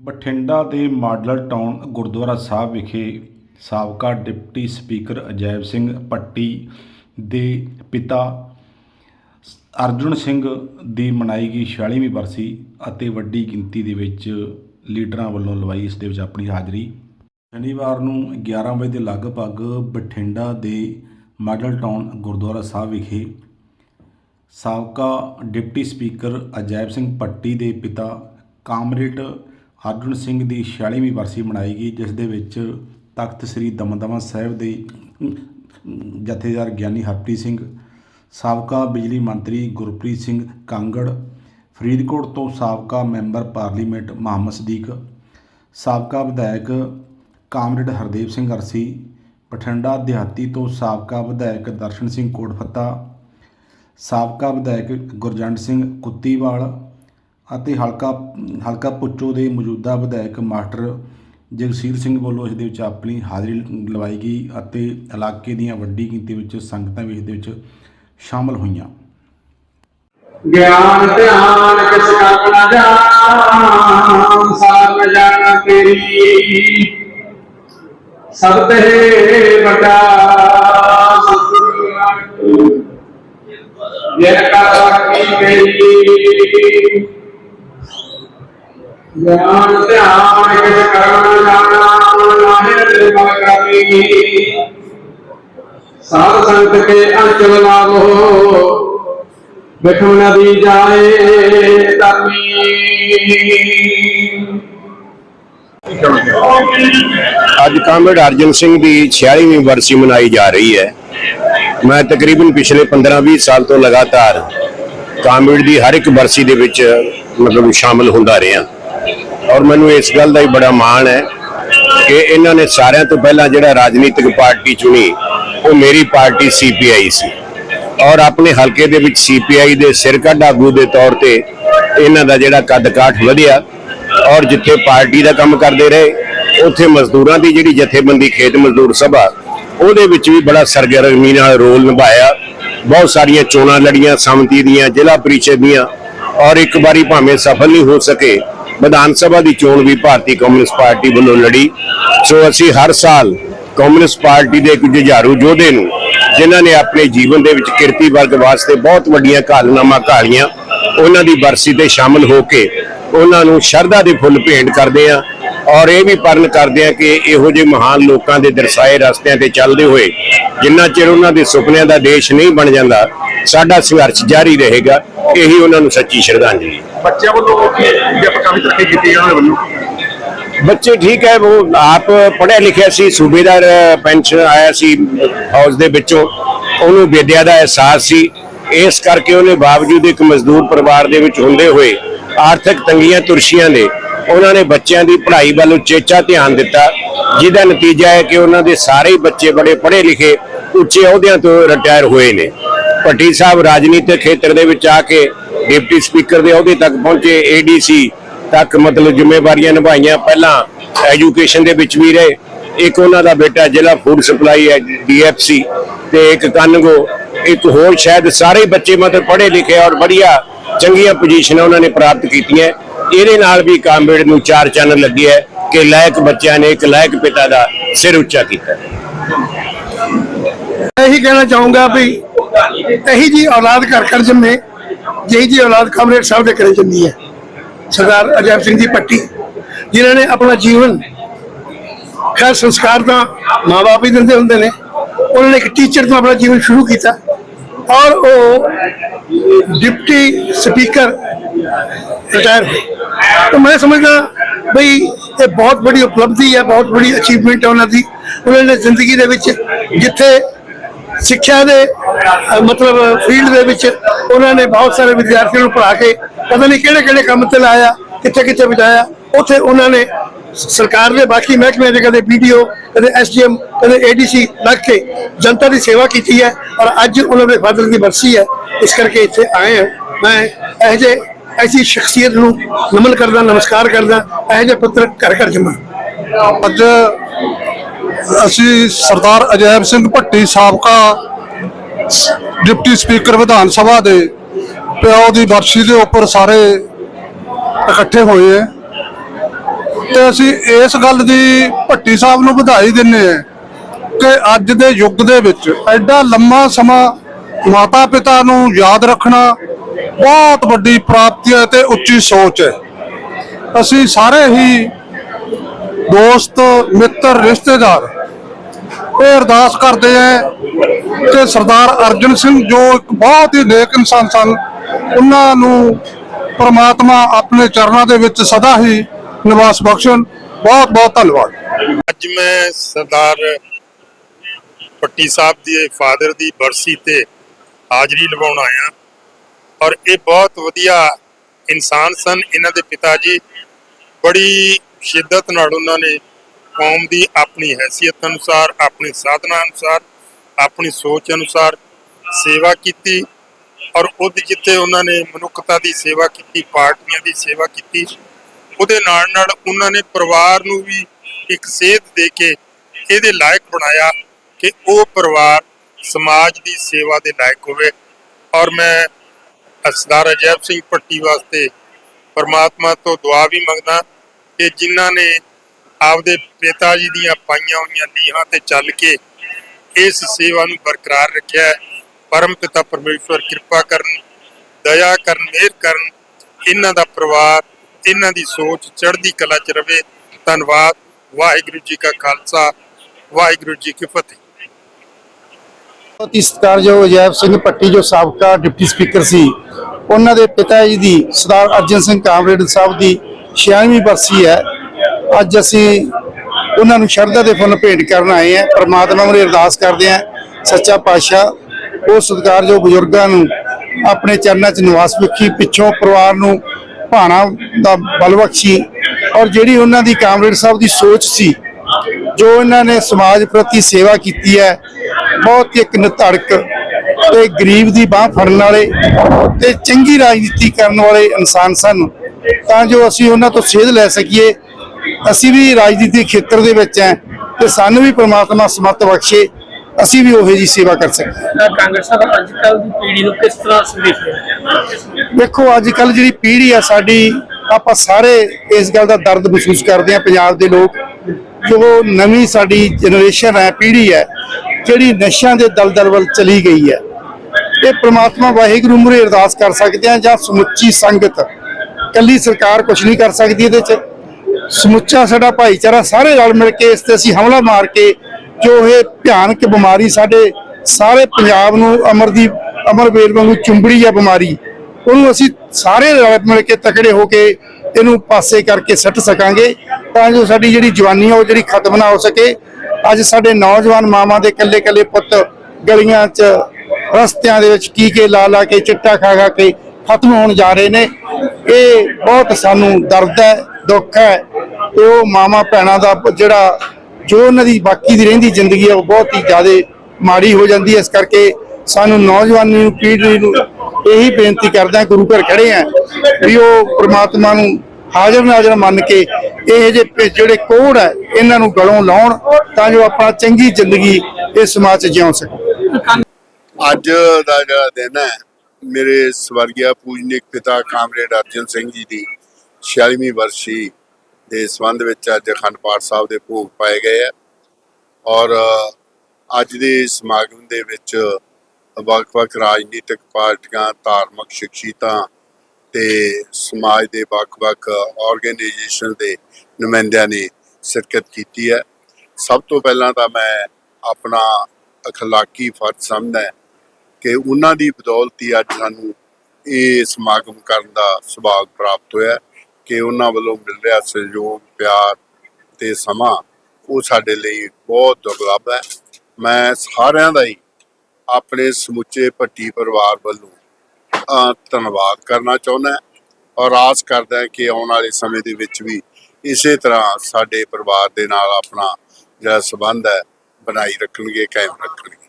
ਬਠਿੰਡਾ ਦੇ model town Gurdwara Sahib ਵਿਖੇ ਸਾਬਕਾ ਡਿਪਟੀ ਸਪੀਕਰ ਅਜੈਬ ਸਿੰਘ ਪੱਟੀ ਦੇ ਪਿਤਾ ਅਰਜੁਨ ਸਿੰਘ ਦੀ ਮਨਾਈ ਗਈ 46ਵੀਂ ਬਰਸੀ ਅਤੇ ਵੱਡੀ ਗਿਣਤੀ ਦੇ ਵਿੱਚ ਲੀਡਰਾਂ ਵੱਲੋਂ ਲਵਾਈ ਇਸ ਦੇ ਵਿੱਚ ਆਪਣੀ ਹਾਜ਼ਰੀ। ਸ਼ਨੀਵਾਰ ਨੂੰ 11 ਵਜੇ ਦੇ ਲਗਭਗ ਬਠਿੰਡਾ ਦੇ ਮਾਡਲ ਟਾਊਨ ਗੁਰਦੁਆਰਾ ਸਾਹਿਬ ਵਿਖੇ ਸਾਬਕਾ ਡਿਪਟੀ ਸਪੀਕਰ ਅਜੈਬ ਸਿੰਘ ਪੱਟੀ ਦੇ ਪਿਤਾ ਕਾਮਰੇਡ ਅਰਜੁਨ ਸਿੰਘ ਦੀ 46ਵੀਂ ਬਰਸੀ ਮਨਾਈ ਗਈ, ਜਿਸ ਦੇ ਵਿੱਚ ਤਖਤ ਸ੍ਰੀ ਦਮਦਮਾ ਸਾਹਿਬ ਦੇ ਜਥੇਦਾਰ ਗਿਆਨੀ ਹਰਪ੍ਰੀਤ ਸਿੰਘ, ਸਾਬਕਾ ਬਿਜਲੀ ਮੰਤਰੀ ਗੁਰਪ੍ਰੀਤ ਸਿੰਘ ਕਾਂਗੜ, ਫਰੀਦਕੋਟ ਤੋਂ ਸਾਬਕਾ ਮੈਂਬਰ ਪਾਰਲੀਮੈਂਟ ਮੁਹੰਮਦ ਸਦੀਕ, ਸਾਬਕਾ ਵਿਧਾਇਕ ਕਾਮਰੇਡ ਹਰਦੇਵ ਸਿੰਘ ਅਰਸੀ, ਬਠਿੰਡਾ ਦਿਹਾਤੀ ਤੋਂ ਸਾਬਕਾ ਵਿਧਾਇਕ ਦਰਸ਼ਨ ਸਿੰਘ ਕੋਟਫੱਤਾ ਸਾਬਕਾ ਵਿਧਾਇਕ ਗੁਰਜੰਟ ਸਿੰਘ ਕੁੱਤੀਵਾਲ ਅਤੇ ਹਲਕਾ ਹਲਕਾ ਪੁੱਚੋ ਦੇ ਮੌਜੂਦਾ ਵਿਧਾਇਕ ਮਾਸਟਰ ਜਗਸੀਰ ਸਿੰਘ ਵੱਲੋਂ ਇਸ ਦੇ ਵਿੱਚ ਆਪਣੀ ਹਾਜ਼ਰੀ ਲਵਾਈ ਗਈ ਅਤੇ ਇਲਾਕੇ ਦੀਆਂ ਵੱਡੀ ਗਿਣਤੀ ਵਿੱਚ ਸੰਗਤਾਂ ਵੀ ਇਸ ਦੇ ਵਿੱਚ ਸ਼ਾਮਲ ਹੋਈਆਂ। ਗਿਆਨ, ਧਿਆਨ ਕਿਸ ਕਰ ਨਾ ਜਾਣ ਸਾਰ ਨ ਜਾਣਾ ਤੇਰੀ। ਸਭ ਤੇ ਵੱਡਾ ਸਤਿਗੁਰੂ। ਜੇ ਕਰ ਰੱਖੀ ਮੇਰੀ ਗਿਆਨ, ਧਿਆਨ, ਕਿਸ ਕਰ ਜਾਣਾ ਨਾਹੇ ਤੇ ਮਨ ਕਰੀ ਸਾਧ ਸੰਤ ਕੇ ਅੰਚਲ ਲਾਵੋ। ਵਿਖਮ ਨਦੀ ਜਾਏ ਧਰਮੀ। ਅੱਜ ਕਾਮਰੇਡ ਅਰਜਨ ਸਿੰਘ ਦੀ 46ਵੀਂ ਵਰਸੀ ਮਨਾਈ ਜਾ ਰਹੀ ਹੈ। ਮੈਂ ਤਕਰੀਬਨ ਪਿਛਲੇ 15-20 ਸਾਲ ਤੋਂ ਲਗਾਤਾਰ ਕਾਮਰੇਡ ਦੀ ਹਰ ਇੱਕ ਵਰਸੀ ਦੇ ਵਿੱਚ ਮਤਲਬ ਸ਼ਾਮਲ ਹੁੰਦਾ ਰਿਹਾ। ਔਰ ਮੈਨੂੰ ਇਸ ਗੱਲ ਦਾ ਹੀ ਬੜਾ ਮਾਣ ਹੈ ਕਿ ਇਹਨਾਂ ਨੇ ਸਾਰਿਆਂ ਤੋਂ ਪਹਿਲਾਂ ਜਿਹੜਾ ਰਾਜਨੀਤਿਕ ਪਾਰਟੀ ਚੁਣੀ, ਉਹ ਮੇਰੀ ਪਾਰਟੀ ਸੀਪੀਆਈ ਸੀ। ਔਰ ਆਪਣੇ ਹਲਕੇ ਦੇ ਵਿੱਚ ਸੀਪੀਆਈ ਦੇ ਸਿਰਕੱਢ ਆਗੂ ਦੇ ਤੌਰ ਤੇ ਇਹਨਾਂ ਦਾ ਜਿਹੜਾ ਕੱਦ ਕਾਠ ਵਧਿਆ ਔਰ ਜਿੱਥੇ ਪਾਰਟੀ ਦਾ ਕੰਮ ਕਰਦੇ ਰਹੇ, ਉੱਥੇ ਮਜ਼ਦੂਰਾਂ ਦੀ ਜਿਹੜੀ ਜਥੇਬੰਦੀ ਖੇਤ ਮਜ਼ਦੂਰ ਸਭਾ, ਉਹਦੇ ਵਿੱਚ ਵੀ ਬੜਾ ਸਰਗਰਮੀ ਨਾਲ ਰੋਲ ਨਿਭਾਇਆ। ਬਹੁਤ ਸਾਰੀਆਂ ਚੋਣਾਂ ਲੜੀਆਂ, ਸੰਮਤੀ ਦੀਆਂ, ਜ਼ਿਲ੍ਹਾ ਪ੍ਰੀਸ਼ਦ ਦੀਆਂ ਔਰ ਇੱਕ ਵਾਰੀ ਭਾਵੇਂ ਸਫਲ ਨਹੀਂ ਹੋ ਸਕੇ ਵਿਧਾਨ ਸਭਾ ਦੀ ਚੋਣ ਵੀ ਭਾਰਤੀ ਕਮਿਊਨਿਸਟ ਪਾਰਟੀ ਵੱਲੋਂ ਲੜੀ। ਸੋ ਅਸੀਂ ਹਰ ਸਾਲ ਕਮਿਊਨਿਸਟ ਪਾਰਟੀ ਦੇ ਕੁਝ ਹਜ਼ਾਰੂ ਯੋਧੇ ਨੂੰ, ਜਿਨ੍ਹਾਂ ਨੇ ਆਪਣੇ ਜੀਵਨ ਦੇ ਵਿੱਚ ਕਿਰਤੀ ਵਰਗ ਵਾਸਤੇ ਬਹੁਤ ਵੱਡੀਆਂ ਘਾਲਨਾਮਾ ਘਾਲੀਆਂ, ਉਹਨਾਂ ਦੀ ਬਰਸੀ ਤੇ ਸ਼ਾਮਲ ਹੋ ਕੇ ਉਹਨਾਂ ਨੂੰ ਸ਼ਰਧਾ ਦੇ ਫੁੱਲ ਭੇਂਟ ਕਰਦੇ ਆ ਔਰ ਇਹ ਵੀ ਪਰਨ ਕਰਦੇ ਆ ਕਿ ਇਹੋ ਜਿਹੇ ਮਹਾਨ ਲੋਕਾਂ ਦੇ ਦਰਸਾਏ ਰਸਤਿਆਂ ਤੇ ਚੱਲਦੇ ਹੋਏ ਜਿੰਨਾ ਚਿਰ ਉਹਨਾਂ ਦੇ ਸੁਪਨਿਆਂ ਦਾ ਦੇਸ਼ ਨਹੀਂ ਬਣ ਜਾਂਦਾ ਸਾਡਾ ਸੰਘਰਸ਼ ਜਾਰੀ ਰਹੇਗਾ ਇਹੀ ਉਹਨਾਂ ਨੂੰ ਸੱਚੀ ਸ਼ਰਧਾਂਜਲੀ। ਬੱਚਿਆਂ ਵੱਲੋਂ ਆਪਾਂ ਕਾਫੀ ਤਰੱਕੀ ਕੀਤੀ ਉਹਨਾਂ ਵੱਲੋਂ ਬੱਚੇ ਠੀਕ ਹੈ ਉਹ ਆਪ ਪੜ੍ਹਿਆ ਲਿਖਿਆ ਸੀ ਸੂਬੇਦਾਰ ਪੈਨਸ਼ਨ ਆਇਆ ਸੀ ਹਾਊਸ ਦੇ ਵਿੱਚੋਂ। ਉਹਨੂੰ ਵਿਦਿਆ ਦਾ ਅਹਿਸਾਸ ਸੀ। ਇਸ ਕਰਕੇ ਉਹਨੇ ਬਾਵਜੂਦ ਇੱਕ ਮਜ਼ਦੂਰ ਪਰਿਵਾਰ ਦੇ ਵਿੱਚ ਹੁੰਦੇ ਹੋਏ ਆਰਥਿਕ ਤੰਗੀਆਂ ਤੁਰਸ਼ੀਆਂ ਦੇ ਉਹਨਾਂ ਨੇ ਬੱਚਿਆਂ ਦੀ ਪੜ੍ਹਾਈ ਵੱਲ ਉਚੇਚਾ ਧਿਆਨ ਦਿੱਤਾ ਜਿਹਦਾ ਨਤੀਜਾ ਹੈ ਕਿ ਉਹਨਾਂ ਦੇ ਸਾਰੇ ਬੱਚੇ ਬੜੇ ਪੜ੍ਹੇ ਲਿਖੇ ਉੱਚੇ ਅਹੁਦਿਆਂ ਤੋਂ ਰਿਟਾਇਰ ਹੋਏ ਨੇ। ਭੱਟੀ ਸਾਹਿਬ ਰਾਜਨੀਤਿਕ ਖੇਤਰ ਦੇ ਵਿੱਚ ਆ ਕੇ ਡਿਪਟੀ ਸਪੀਕਰ ਦੇ ਅਹੁਦੇ ਤੱਕ ਪਹੁੰਚੇ ਏਡੀਸੀ ਤੱਕ ਮਤਲਬ ਜ਼ਿੰਮੇਵਾਰੀਆਂ ਨਿਭਾਈਆਂ। ਪਹਿਲਾਂ ਐਜੂਕੇਸ਼ਨ ਦੇ ਵਿੱਚ ਵੀ ਰਹੇ। ਇੱਕ ਉਹਨਾਂ ਦਾ ਬੇਟਾ ਜ਼ਿਲ੍ਹਾ ਫੂਡ ਸਪਲਾਈ ਹੈ ਡੀਐਫਸੀ ਤੇ ਇੱਕ ਕਨਗੋ। ਇੱਕ ਹੋਰ ਸ਼ਾਇਦ ਸਾਰੇ ਬੱਚੇ ਮਤਲਬ ਪੜ੍ਹੇ ਲਿਖੇ ਔਰ ਬੜੀਆ ਚੰਗੀਆਂ ਪੋਜੀਸ਼ਨਾਂ ਉਹਨਾਂ ਨੇ ਪ੍ਰਾਪਤ ਕੀਤੀਆਂ। ਇਹਦੇ ਨਾਲ ਵੀ ਕਾਮਰੇਡ ਨੂੰ ਚਾਰ ਚੰਨ ਲੱਗੇ ਹੈ ਕਿ ਲਾਇਕ ਬੱਚਿਆਂ ਨੇ ਇੱਕ ਲਾਇਕ ਪਿਤਾ ਦਾ ਸਿਰ ਉੱਚਾ ਕੀਤਾ। ਇਹੀ ਕਹਿਣਾ ਚਾਹੂੰਗਾ ਵੀ ਇਹੀ ਜੀ ਔਲਾਦ ਘਰ ਘਰ ਜੰਮੇ, ਜਿਹੀ ਜੀ ਔਲਾਦ ਕਾਮਰੇਡ ਸਾਹਿਬ ਦੇ ਘਰੇ ਜੰਮੀ ਹੈ, ਸਰਦਾਰ ਅਜੈਬ ਸਿੰਘ ਜੀ ਪੱਟੀ, ਜਿਨ੍ਹਾਂ ਨੇ ਆਪਣਾ ਜੀਵਨ ਖੈਰ ਸੰਸਕਾਰ ਤਾਂ ਮਾਪੇ ਹੀ ਦਿੰਦੇ ਹੁੰਦੇ ਨੇ, ਉਹਨਾਂ ਨੇ ਇੱਕ ਟੀਚਰ ਤੋਂ ਆਪਣਾ ਜੀਵਨ ਸ਼ੁਰੂ ਕੀਤਾ ਔਰ ਉਹ ਡਿਪਟੀ ਸਪੀਕਰ ਰਿਟਾਇਰ ਹੋਏ। ਤਾਂ ਮੈਂ ਸਮਝਦਾ ਬਈ ਇਹ ਬਹੁਤ ਬੜੀ ਉਪਲਬਧੀ ਹੈ, ਬਹੁਤ ਬੜੀ ਅਚੀਵਮੈਂਟ ਹੈ ਉਹਨਾਂ ਦੀ। ਉਹਨਾਂ ਨੇ ਜ਼ਿੰਦਗੀ ਦੇ ਵਿੱਚ ਜਿੱਥੇ ਸਿੱਖਿਆ ਦੇ ਮਤਲਬ ਫੀਲਡ ਦੇ ਵਿੱਚ ਉਹਨਾਂ ਨੇ ਬਹੁਤ ਸਾਰੇ ਵਿਦਿਆਰਥੀਆਂ ਨੂੰ ਪੜ੍ਹਾ ਕੇ ਪਤਾ ਨਹੀਂ ਕਿਹੜੇ ਕਿਹੜੇ ਕੰਮ ਤੇ ਲਾਇਆ, ਕਿੱਥੇ ਕਿੱਥੇ ਬਚਾਇਆ ਉੱਥੇ ਉਹਨਾਂ ਨੇ ਸਰਕਾਰ ਦੇ ਬਾਕੀ ਮਹਿਕਮੇ ਦੇ ਕਦੇ ਵੀਡੀਓ ਕਦੇ ਐਸਡੀਐਮ ਕਦੇ ਏਡੀਸੀ ਲੱਗ ਕੇ ਜਨਤਾ ਦੀ ਸੇਵਾ ਕੀਤੀ ਹੈ ਔਰ ਅੱਜ ਉਹਨਾਂ ਦੇ ਫਾਦਰ ਦੀ ਬਰਸੀ ਹੈ। ਇਸ ਕਰਕੇ ਇੱਥੇ ਆਏ ਹਾਂ। ਮੈਂ ਇਹ ਜੇ ਐਸੀ ਸ਼ਖਸੀਅਤ ਨੂੰ ਨਮਨ ਕਰਦਾ, ਨਮਸਕਾਰ ਕਰਦਾ, ਇਹ ਜੇ ਪੁੱਤਰ ਘਰ ਘਰ ਜਮਾ। ਅੱਜ ਅਸੀਂ ਸਰਦਾਰ ਅਜੈਬ ਸਿੰਘ ਭੱਟੀ ਸਾਬਕਾ ਡਿਪਟੀ ਸਪੀਕਰ ਵਿਧਾਨ ਸਭਾ ਦੇ ਪਿਓ ਦੀ ਬਰਸੀ ਦੇ ਉੱਪਰ ਸਾਰੇ ਇਕੱਠੇ ਹੋਏ ਹੈ ਤੇ ਅਸੀਂ ਇਸ ਗੱਲ ਦੀ ਭੱਟੀ ਸਾਹਿਬ ਨੂੰ ਵਧਾਈ ਦਿੰਨੇ ਆ ਕਿ ਅੱਜ ਦੇ ਯੁੱਗ ਦੇ ਵਿੱਚ ਐਡਾ ਲੰਮਾ ਸਮਾਂ ਮਾਤਾ ਪਿਤਾ ਨੂੰ ਯਾਦ ਰੱਖਣਾ ਬਹੁਤ ਵੱਡੀ ਪ੍ਰਾਪਤੀ ਹੈ ਤੇ ਉੱਚੀ ਸੋਚ ਹੈ ਅਸੀਂ ਸਾਰੇ ਹੀ ਦੋਸਤ, ਮਿੱਤਰ, ਰਿਸ਼ਤੇਦਾਰ ਇਹ ਅਰਦਾਸ ਕਰਦੇ ਆ ਕਿ ਸਰਦਾਰ ਅਰਜਨ ਸਿੰਘ ਜੋ ਇੱਕ ਬਹੁਤ ਹੀ ਨੇਕ ਇਨਸਾਨ ਸਨ, ਉਹਨਾਂ ਨੂੰ ਪਰਮਾਤਮਾ ਆਪਣੇ ਚਰਨਾਂ ਦੇ ਵਿੱਚ ਸਦਾ ਹੀ ਨਿਵਾਸ ਬਖਸ਼ਣ। ਬਹੁਤ ਬਹੁਤ ਧੰਨਵਾਦ। ਅੱਜ ਮੈਂ ਸਰਦਾਰ ਪੱਟੀ ਸਾਹਿਬ ਦੀ, ਫਾਦਰ ਦੀ ਬਰਸੀ ਤੇ ਹਾਜ਼ਰੀ ਲਵਾਉਣ ਆਇਆ। ਔਰ ਇਹ ਬਹੁਤ ਵਧੀਆ ਇਨਸਾਨ ਸਨ। ਇਹਨਾਂ ਦੇ ਪਿਤਾ ਜੀ ਬੜੀ ਸ਼ਿੱਦਤ ਨਾਲ ਉਹਨਾਂ ਨੇ ਕੌਮ ਦੀ ਆਪਣੀ ਹੈਸੀਅਤ ਅਨੁਸਾਰ, ਆਪਣੇ ਸਾਧਨਾ ਅਨੁਸਾਰ, ਆਪਣੀ ਸੋਚ ਅਨੁਸਾਰ ਸੇਵਾ ਕੀਤੀ ਔਰ ਉਹਦੇ ਜਿੱਥੇ ਉਹਨਾਂ ਨੇ ਮਨੁੱਖਤਾ ਦੀ ਸੇਵਾ ਕੀਤੀ, ਪਾਰਟੀਆਂ ਦੀ ਸੇਵਾ ਕੀਤੀ, ਉਹਦੇ ਨਾਲ ਨਾਲ ਉਹਨਾਂ ਨੇ ਪਰਿਵਾਰ ਨੂੰ ਵੀ ਇੱਕ ਸੇਧ ਦੇ ਕੇ ਇਹਦੇ ਲਾਇਕ ਬਣਾਇਆ ਕਿ ਉਹ ਪਰਿਵਾਰ ਸਮਾਜ ਦੀ ਸੇਵਾ ਦੇ ਲਾਇਕ ਹੋਵੇ। ਔਰ ਮੈਂ ਸਰਦਾਰ ਅਜੈਬ ਸਿੰਘ ਪੱਟੀ ਵਾਸਤੇ ਪਰਮਾਤਮਾ ਤੋਂ ਦੁਆ ਵੀ ਮੰਗਦਾ ਕਿ ਜਿਨ੍ਹਾਂ ਨੇ ਆਪਦੇ ਪਿਤਾ ਜੀ ਦੀਆਂ ਪਾਈਆਂ ਹੋਈਆਂ ਲੀਹਾਂ ਤੇ ਚੱਲ ਕੇ ਇਸ ਸੇਵਾ ਨੂੰ ਬਰਕਰਾਰ ਰੱਖਿਆ ਪਰਮ ਪਿਤਾ ਪਰਮੇਸ਼ਵਰ, ਕਿਰਪਾ ਕਰਨ, ਦਇਆ ਕਰਨ, ਮਿਹਰ ਕਰਨ, ਇਹਨਾਂ ਦਾ ਪਰਿਵਾਰ, ਇਹਨਾਂ ਦੀ ਸੋਚ, ਚੜ੍ਹਦੀ ਕਲਾ ਚ ਰਵੇ। ਧੰਨਵਾਦ। ਵਾਹਿਗੁਰੂ ਜੀ ਕਾ ਖਾਲਸਾ। ਵਾਹਿਗੁਰੂ ਜੀ ਕੀ ਫਤਿਹ। ਸਤਿਕਾਰਯੋਗ ਅਜੈਬ ਸਿੰਘ ਪੱਟੀ ਜੋ ਸਾਬਕਾ ਡਿਪਟੀ ਸਪੀਕਰ ਸੀ। ਉਹਨਾਂ ਦੇ ਪਿਤਾ ਜੀ ਦੀ ਸਰਦਾਰ ਅਰਜਨ ਸਿੰਘ ਕਾਮਰੇਡ ਸਾਹਿਬ ਦੀ 96ਵੀਂ ਬਰਸੀ ਹੈ। ਅੱਜ ਅਸੀਂ ਉਹਨਾਂ ਨੂੰ ਸ਼ਰਧਾ ਦੇ ਫੁੱਲ ਭੇਂਟ ਕਰਨ ਆਏ ਹਾਂ। ਪ੍ਰਮਾਤਮਾ ਨੂੰ ਅਰਦਾਸ ਕਰਦੇ ਹਾਂ। ਸੱਚਾ ਪਾਤਸ਼ਾਹ, ਉਹ ਸਤਿਕਾਰਯੋਗ ਬਜ਼ੁਰਗਾਂ ਨੂੰ ਆਪਣੇ ਚਰਨਾਂ 'ਚ ਨਿਵਾਸ ਬਖਸ਼ੀ ਪਿੱਛੋਂ ਪਰਿਵਾਰ ਨੂੰ ਭਾਣਾ ਦਾ ਬਲ ਬਖਸ਼ੀ ਔਰ ਜਿਹੜੀ ਉਹਨਾਂ ਦੀ ਕਾਮਰੇਡ ਸਾਹਿਬ ਦੀ ਸੋਚ ਸੀ, ਜੋ ਇਹਨਾਂ ਨੇ ਸਮਾਜ ਪ੍ਰਤੀ ਸੇਵਾ ਕੀਤੀ ਹੈ, ਬਹੁਤ ਇੱਕ ਨਿਧੜਕ ਤੇ ਗਰੀਬ ਦੀ ਬਾਹ ਫੜਨ ਵਾਲੇ ਤੇ ਚੰਗੀ ਰਾਜਨੀਤੀ ਕਰਨ ਵਾਲੇ ਇਨਸਾਨ ਸਨ। ਤਾਂ ਜੋ ਅਸੀਂ ਉਹਨਾਂ ਤੋਂ ਸੇਧ ਲੈ ਸਕੀਏ ਅਸੀਂ ਵੀ ਰਾਜਨੀਤੀ ਖੇਤਰ ਦੇ ਵਿੱਚ ਹੈ ਤੇ ਸਾਨੂੰ ਵੀ ਪ੍ਰਮਾਤਮਾ ਸਮਤ ਬਖਸ਼ੇ ਅਸੀਂ ਵੀ ਉਹੇ ਜੀ ਸੇਵਾ ਕਰ ਸਕੀਏ। ਤਾਂ ਕਾਂਗਰਸ ਸਾਹਿਬ ਅੱਜ ਕੱਲ ਦੀ ਪੀੜ੍ਹੀ ਨੂੰ ਕਿਸ ਤਰ੍ਹਾਂ ਸੰਦੇਸ਼ ਦੇਣਾ ਵੇਖੋ ਅੱਜ ਕੱਲ ਜਿਹੜੀ ਪੀੜ੍ਹੀ ਆ ਸਾਡੀ ਆਪਾਂ ਸਾਰੇ ਇਸ ਗੱਲ ਦਾ ਦਰਦ ਮਹਿਸੂਸ ਕਰਦੇ ਆ ਪੰਜਾਬ ਦੇ ਲੋਕ। ਜੋ ਨਵੀਂ ਸਾਡੀ ਜਨਰੇਸ਼ਨ ਹੈ ਪੀੜ੍ਹੀ ਹੈ ਜਿਹੜੀ ਨਸ਼ਿਆਂ ਦੇ ਦਲਦਲ ਵੱਲ ਚਲੀ ਗਈ ਹੈ ਇਹ ਪ੍ਰਮਾਤਮਾ ਵਾਹਿਗੁਰੂ ਮੁਰੇ ਅਰਦਾਸ ਕਰ ਸਕਦੇ ਆ ਜਾਂ ਸਮੁੱਚੀ ਸੰਗਤ। ਕੱਲੀ ਸਰਕਾਰ ਕੁਝ ਨਹੀਂ ਕਰ ਸਕਦੀ ਇਹਦੇ ਚ। ਸਮੁੱਚਾ ਸਾਡਾ ਭਾਈਚਾਰਾ ਸਾਰੇ ਰਲ ਮਿਲ ਕੇ ਇਸ ਤੇ ਅਸੀਂ ਹਮਲਾ ਮਾਰ ਕੇ ਜੋ ਇਹ ਭਿਆਨਕ ਬਿਮਾਰੀ ਸਾਡੇ ਸਾਰੇ ਪੰਜਾਬ ਨੂੰ, ਅਮਰ ਦੀ, ਅਮਰ ਵਾਂਗੂ ਚੁੰਬੜੀ ਆ ਬਿਮਾਰੀ, ਉਹਨੂੰ ਅਸੀਂ ਸਾਰੇ ਰਲ ਮਿਲ ਕੇ ਤਕੜੇ ਹੋ ਕੇ ਇਹਨੂੰ ਪਾਸੇ ਕਰਕੇ ਸੱਟ ਸਕਾਂਗੇ ਤਾਂ ਜੋ ਸਾਡੀ ਜਿਹੜੀ ਜਵਾਨੀ ਆ, ਉਹ ਜਿਹੜੀ ਖਤਮ ਨਾ ਹੋ ਸਕੇ। ਅੱਜ ਸਾਡੇ ਨੌਜਵਾਨ ਮਾਵਾਂ ਦੇ ਕੱਲੇ ਕੱਲੇ ਪੁੱਤ ਗਲੀਆਂ 'ਚ, ਰਸਤਿਆਂ ਦੇ ਵਿੱਚ ਟੀਕੇ ਲਾ ਲਾ ਕੇ, ਚਿੱਟਾ ਖਾ ਖਾ ਕੇ ਖਤਮ ਹੋਣ ਜਾ ਰਹੇ ਨੇ। ਇਹ ਬਹੁਤ ਸਾਨੂੰ ਦਰਦ ਹੈ। ਦੁੱਖ ਹੈ। ਤੇ ਉਹ ਮਾਵਾਂ ਭੈਣਾਂ ਦਾ ਜਿਹੜਾ ਜੋ ਉਹਨਾਂ ਦੀ ਬਾਕੀ ਦੀ ਰਹਿੰਦੀ ਜ਼ਿੰਦਗੀ ਹੈ, ਉਹ ਬਹੁਤ ਹੀ ਜ਼ਿਆਦਾ ਮਾੜੀ ਹੋ ਜਾਂਦੀ ਹੈ। ਇਸ ਕਰਕੇ ਸਾਨੂੰ ਨੌਜਵਾਨੀ ਨੂੰ, ਪੀੜ੍ਹੀ ਨੂੰ ਇਹੀ ਬੇਨਤੀ ਕਰਦਾ ਗੁਰੂ ਘਰ ਖੜੇ ਆ ਵੀ ਉਹ ਪ੍ਰਮਾਤਮਾ ਨੂੰ ਹਾਜ਼ਰ ਨਾਜ਼ਰ ਮੰਨ ਕੇ ਇਹ ਜਿਹੇ ਜਿਹੜੇ ਕੋੜ ਹੈ, ਇਹਨਾਂ ਨੂੰ ਗਲੋਂ ਲਾਉਣ ਤਾਂ ਜੋ ਆਪਣਾ ਚੰਗੀ ਜ਼ਿੰਦਗੀ ਇਸ ਸਮਾਜ 'ਚ ਜਿਉ ਸਕਣ ਅੱਜ ਦਾ ਜਿਹੜਾ ਦਿਨ ਹੈ, ਮੇਰੇ ਸਵਰਗੀਆ ਪੂਜਨੀਕ ਪਿਤਾ ਕਾਮਰੇਡ ਅਰਜਨ ਸਿੰਘ ਜੀ ਦੀ 46ਵੀਂ ਵਰਸੀ ਦੇ ਸੰਬੰਧ ਵਿੱਚ ਅੱਜ ਅਖੰਡ ਪਾਠ ਸਾਹਿਬ ਦੇ ਭੋਗ ਪਾਏ ਗਏ ਆ। ਔਰ ਅੱਜ ਦੇ ਸਮਾਗਮ ਦੇ ਵਿੱਚ ਵੱਖ-ਵੱਖ ਰਾਜਨੀਤਿਕ ਪਾਰਟੀਆਂ, ਧਾਰਮਿਕ ਸ਼ਖਸੀਅਤਾਂ ਤੇ ਸਮਾਜ ਦੇ ਵੱਖ-ਵੱਖ ਆਰਗੇਨਾਈਜੇਸ਼ਨ ਦੇ ਨੁਮਾਇੰਦਿਆਂ ਨੇ ਸ਼ਿਰਕਤ ਕੀਤੀ ਹੈ। ਸਭ ਤੋਂ ਪਹਿਲਾਂ ਤਾਂ ਮੈਂ ਆਪਣਾ ਅਖਲਾਕੀ ਫਰਜ਼ ਸਮਝਦਾ ਕਿ ਉਹਨਾਂ ਦੀ ਬਦੌਲਤ ਹੀ ਅੱਜ ਸਾਨੂੰ ਇਹ ਸਮਾਗਮ ਕਰਨ ਦਾ ਸੁਭਾਗ ਪ੍ਰਾਪਤ ਹੋਇਆ। ਕਿ ਉਹਨਾਂ ਵੱਲੋਂ ਮਿਲ ਰਿਹਾ ਸਹਿਯੋਗ, ਪਿਆਰ ਤੇ ਸਮਾਂ, ਉਹ ਸਾਡੇ ਲਈ ਬਹੁਤ ਦੁਰਲੱਭ ਹੈ। ਮੈਂ ਸਾਰਿਆਂ ਦਾ ਹੀ ਆਪਣੇ ਸਮੁੱਚੇ ਭੱਟੀ ਪਰਿਵਾਰ ਵੱਲੋਂ ਧੰਨਵਾਦ ਕਰਨਾ ਚਾਹੁੰਦਾ ਔਰ ਆਸ ਕਰਦਾ ਕਿ ਆਉਣ ਵਾਲੇ ਸਮੇਂ ਦੇ ਵਿੱਚ ਵੀ ਇਸੇ ਤਰ੍ਹਾਂ ਸਾਡੇ ਪਰਿਵਾਰ ਦੇ ਨਾਲ ਆਪਣਾ ਜਿਹੜਾ ਸਬੰਧ ਹੈ ਬਣਾਈ ਰੱਖਣਗੇ, ਕਾਇਮ ਰੱਖਣਗੇ।